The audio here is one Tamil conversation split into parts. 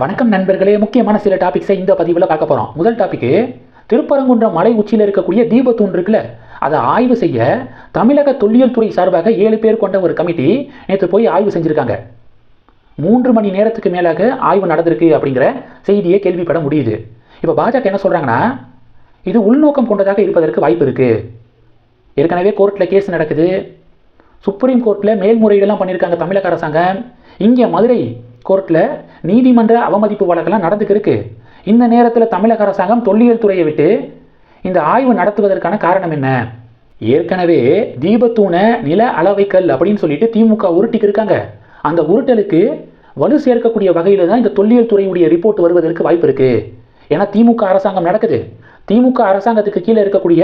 வணக்கம் நண்பர்களே. முக்கியமான சில டாபிக்ஸை இந்த பதிவில் பார்க்க போகிறோம் முதல் டாபிக்கு திருப்பரங்குன்றம் மலை உச்சியில் இருக்கக்கூடிய தீபத்தூண் இருக்குல்ல அதை ஆய்வு செய்ய தமிழக தொல்லியல் துறை சார்பாக ஏழு பேர் கொண்ட ஒரு கமிட்டி நேற்று போய் ஆய்வு செஞ்சுருக்காங்க. மூன்று மணி நேரத்துக்கு மேலாக ஆய்வு நடந்திருக்கு அப்படிங்கிற செய்தியை கேள்விப்பட முடியுது. இப்போ பாஜக என்ன சொல்கிறாங்கன்னா இது உள்நோக்கம் கொண்டதாக இருப்பதற்கு வாய்ப்பு இருக்குது ஏற்கனவே கோர்ட்டில் கேஸ் நடக்குது. சுப்ரீம் கோர்ட்டில் மேல்முறையீடெல்லாம் பண்ணியிருக்காங்க தமிழக அரசாங்கம். இங்கே மதுரை கோர்ட்டில் நீதிமன்ற அவமதிப்பு வழக்கெல்லாம் நடந்துக்கிருக்கு இந்த நேரத்தில் தமிழக அரசாங்கம் தொல்லியல் துறையை விட்டு இந்த ஆய்வு நடத்துவதற்கான காரணம் என்ன? ஏற்கனவே தீபத்தூணை நில அளவைக்கல் அப்படின்னு சொல்லிட்டு திமுக உருட்டிக்கு இருக்காங்க. அந்த உருட்டலுக்கு வலு சேர்க்கக்கூடிய வகையில் தான் இந்த தொல்லியல் துறையுடைய ரிப்போர்ட் வருவதற்கு வாய்ப்பு இருக்குது ஏன்னா திமுக அரசாங்கம் நடக்குது. திமுக அரசாங்கத்துக்கு கீழே இருக்கக்கூடிய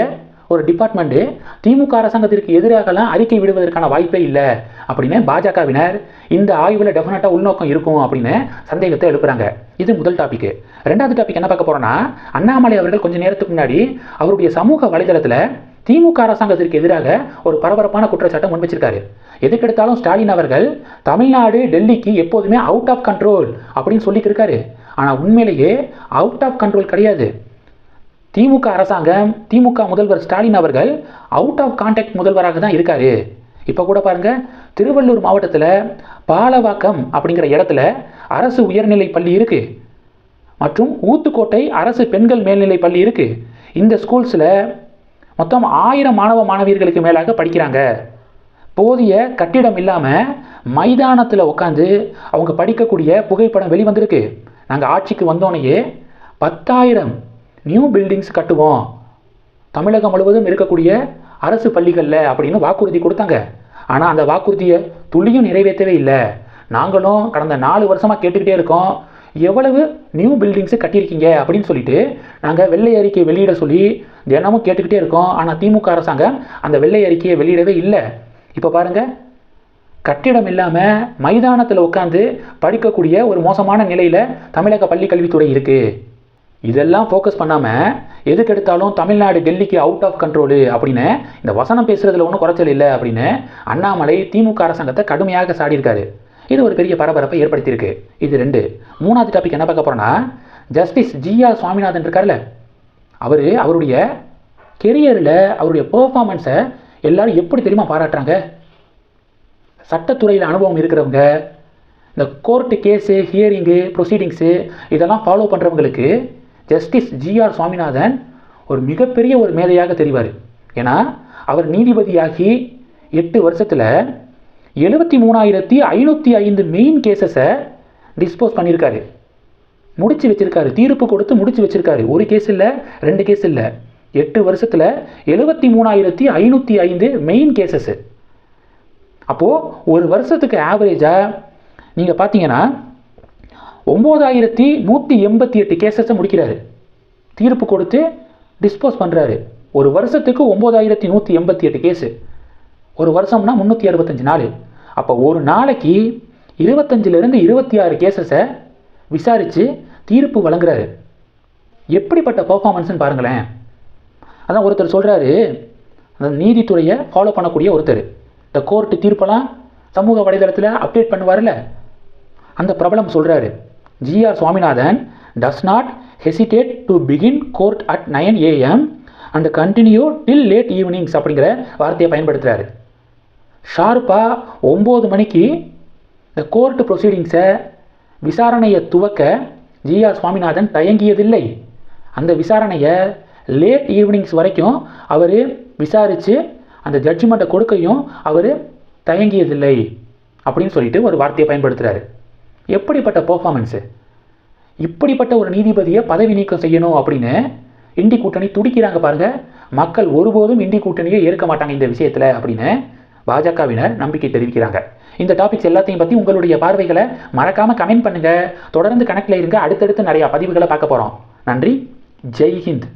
ஒரு டிபார்ட்மெண்ட்டு திமுக அரசாங்கத்திற்கு எதிராகலாம் அறிக்கை விடுவதற்கான வாய்ப்பே இல்லை. அப்படின்னு பாஜகவினர் இந்த ஆய்வில் டெஃபினட்டாக உள்நோக்கம் இருக்கும் அப்படின்னு சந்தேகத்தை எழுப்புறாங்க. இது முதல் டாபிக் ரெண்டாவது டாபிக் என்ன பார்க்க போறோம்னா அண்ணாமலை அவர்கள் கொஞ்சம் நேரத்துக்கு முன்னாடி அவருடைய சமூக வலைதளத்தில் திமுக அரசாங்கத்திற்கு எதிராக ஒரு பரபரப்பான குற்றச்சாட்டை முன் வச்சிருக்காரு. எதுக்கெடுத்தாலும் ஸ்டாலின் அவர்கள் தமிழ்நாடு டெல்லிக்கு எப்போதுமே அவுட் ஆஃப் கண்ட்ரோல் அப்படின்னு சொல்லிட்டு இருக்காரு ஆனால் உண்மையிலேயே அவுட் ஆஃப் கண்ட்ரோல் கிடையாது. திமுக அரசாங்கம் திமுக முதல்வர் ஸ்டாலின் அவர்கள் அவுட் ஆஃப் கான்டாக்ட் முதல்வராக தான் இருக்கார். இப்போ கூட பாருங்க திருவள்ளூர் மாவட்டத்தில் பாலவாக்கம் அப்படிங்கிற இடத்துல அரசு உயர்நிலை பள்ளி இருக்கு. மற்றும் ஊத்துக்கோட்டை அரசு பெண்கள் மேல்நிலை பள்ளி இருக்கு. இந்த ஸ்கூல்ஸில் மொத்தம் ஆயிரம் மாணவ மாணவியர்களுக்கு மேலாக படிக்கிறாங்க. போதிய கட்டிடம் இல்லாமல் மைதானத்தில் உட்காந்து அவங்க படிக்கக்கூடிய புகைப்படம் வெளிவந்திருக்கு. நாங்கள் ஆட்சிக்கு வந்தோடனேயே பத்தாயிரம் நியூ பில்டிங்ஸ் கட்டுவோம். தமிழகம் முழுவதும் இருக்கக்கூடிய அரசு பள்ளிகளில் அப்படின்னு வாக்குறுதி கொடுத்தாங்க. ஆனால் அந்த வாக்குறுதியை துளியும் நிறைவேற்றவே இல்லை. நாங்களும் கடந்த நாலு வருஷமாக கேட்டுக்கிட்டே இருக்கோம். எவ்வளவு நியூ பில்டிங்ஸு கட்டியிருக்கீங்க அப்படின்னு சொல்லிட்டு நாங்கள் வெள்ளை அறிக்கை வெளியிட சொல்லி தினமும் கேட்டுக்கிட்டே இருக்கோம். ஆனால் திமுக அரசாங்கம் அந்த வெள்ளை அறிக்கையை வெளியிடவே இல்லை. இப்போ பாருங்கள் கட்டிடம் இல்லாமல் மைதானத்தில் உட்காந்து படிக்கக்கூடிய ஒரு மோசமான நிலையில் தமிழக பள்ளி கல்வித்துறை இருக்குது இதெல்லாம் ஃபோக்கஸ் பண்ணாமல் எதுக்கு எடுத்தாலும் தமிழ்நாடு டெல்லிக்கு அவுட் ஆஃப் கண்ட்ரோலு அப்படின்னு இந்த வசனம் பேசுகிறதுல ஒன்றும் குறைச்சல் இல்லை அப்படின்னு அண்ணாமலை திமுக அரசாங்கத்தை கடுமையாக சாடியிருக்காரு. இது ஒரு பெரிய பரபரப்பை ஏற்படுத்தியிருக்கு. இது ரெண்டு. மூணாவது டாபிக் என்ன பார்க்க போகிறோன்னா ஜஸ்டிஸ் ஜிஆர் சுவாமிநாதன் இருக்கார்ல அவர் அவருடைய கெரியரில் அவருடைய பெர்ஃபார்மன்ஸை எல்லாரும் எப்படி தெரியுமா பாராட்டுறாங்க? சட்டத்துறையில் அனுபவம் இருக்கிறவங்க இந்த கோர்ட்டு கேஸு ஹியரிங்கு ப்ரொசீடிங்ஸு இதெல்லாம் ஃபாலோ பண்ணுறவங்களுக்கு ஜஸ்டிஸ் ஜிஆர் சுவாமிநாதன் ஒரு மிகப்பெரிய ஒரு மேதையாக தெரிவார். ஏன்னா அவர் நீதிபதியாகி எட்டு வருஷத்தில் எழுபத்தி மூணாயிரத்தி ஐநூற்றி ஐந்து மெயின் கேசஸை டிஸ்போஸ் பண்ணியிருக்காரு. முடிச்சு வச்சுருக்காரு. தீர்ப்பு கொடுத்து முடிச்சு வச்சுருக்காரு. ஒரு கேஸ் இல்லை ரெண்டு கேஸ் இல்லை. எட்டு வருஷத்தில் எழுபத்தி மூணாயிரத்தி ஐநூற்றி ஐந்து மெயின் கேசஸ்ஸு அப்போது ஒரு வருஷத்துக்கு ஆவரேஜாக நீங்கள் பார்த்தீங்கன்னா ஒம்போதாயிரத்தி நூற்றி எண்பத்தி எட்டு கேசஸை முடிக்கிறாரு. தீர்ப்பு கொடுத்து டிஸ்போஸ் பண்ணுறாரு ஒரு வருஷத்துக்கு ஒம்போதாயிரத்தி நூற்றி எண்பத்தி எட்டு கேஸு ஒரு வருஷம்னா முந்நூற்றி அறுபத்தஞ்சு நாள். அப்போ ஒரு நாளைக்கு இருபத்தஞ்சிலிருந்து இருபத்தி ஆறு கேசஸை விசாரித்து தீர்ப்பு வழங்குறாரு. எப்படிப்பட்ட பர்ஃபார்மன்ஸ்னு பாருங்களேன். அதான் ஒருத்தர் சொல்கிறாரு அந்த நீதித்துறையை ஃபாலோ பண்ணக்கூடிய ஒருத்தர். இந்த கோர்ட்டு தீர்ப்பெல்லாம் சமூக வலைதளத்தில் அப்டேட் பண்ணுவார்ல. அந்த பிரபலம் சொல்கிறாரு GR Swaminathan does not hesitate to begin court at nine AM and continue till late evenings அப்படிங்கிற வார்த்தையை பயன்படுத்துகிறாரு ஷார்ப்பாக ஒம்பது மணிக்கு இந்த கோர்ட் ப்ரொசீடிங்ஸை விசாரணையை துவக்க ஜிஆர் சுவாமிநாதன் தயங்கியதில்லை. அந்த விசாரணையை லேட் ஈவினிங்ஸ் வரைக்கும் அவர் விசாரித்து அந்த ஜட்ஜ்மெண்ட்டை கொடுக்கையும் அவர் தயங்கியதில்லை அப்படின்னு சொல்லிட்டு ஒரு வார்த்தையை பயன்படுத்துகிறாரு எப்படிப்பட்ட பர்ஃபார்மன்ஸு இப்படிப்பட்ட ஒரு நீதிபதியை பதவி நீக்கம் செய்யணும் அப்படின்னு இண்டி கூட்டணி துடிக்கிறாங்க பாருங்க. மக்கள் ஒருபோதும் இண்டி கூட்டணியை ஏற்க மாட்டாங்க இந்த விஷயத்தில் அப்படின்னு பாஜகவினர் நம்பிக்கை தெரிவிக்கிறாங்க. இந்த டாபிக்ஸ் எல்லாத்தையும் பற்றி உங்களுடைய பார்வைகளை மறக்காமல் கமெண்ட் பண்ணுங்கள் தொடர்ந்து கணக்கில் இருங்க. அடுத்தடுத்து நிறையா பதிவுகளை பார்க்க போகிறோம் நன்றி. ஜெய் ஹிந்த்.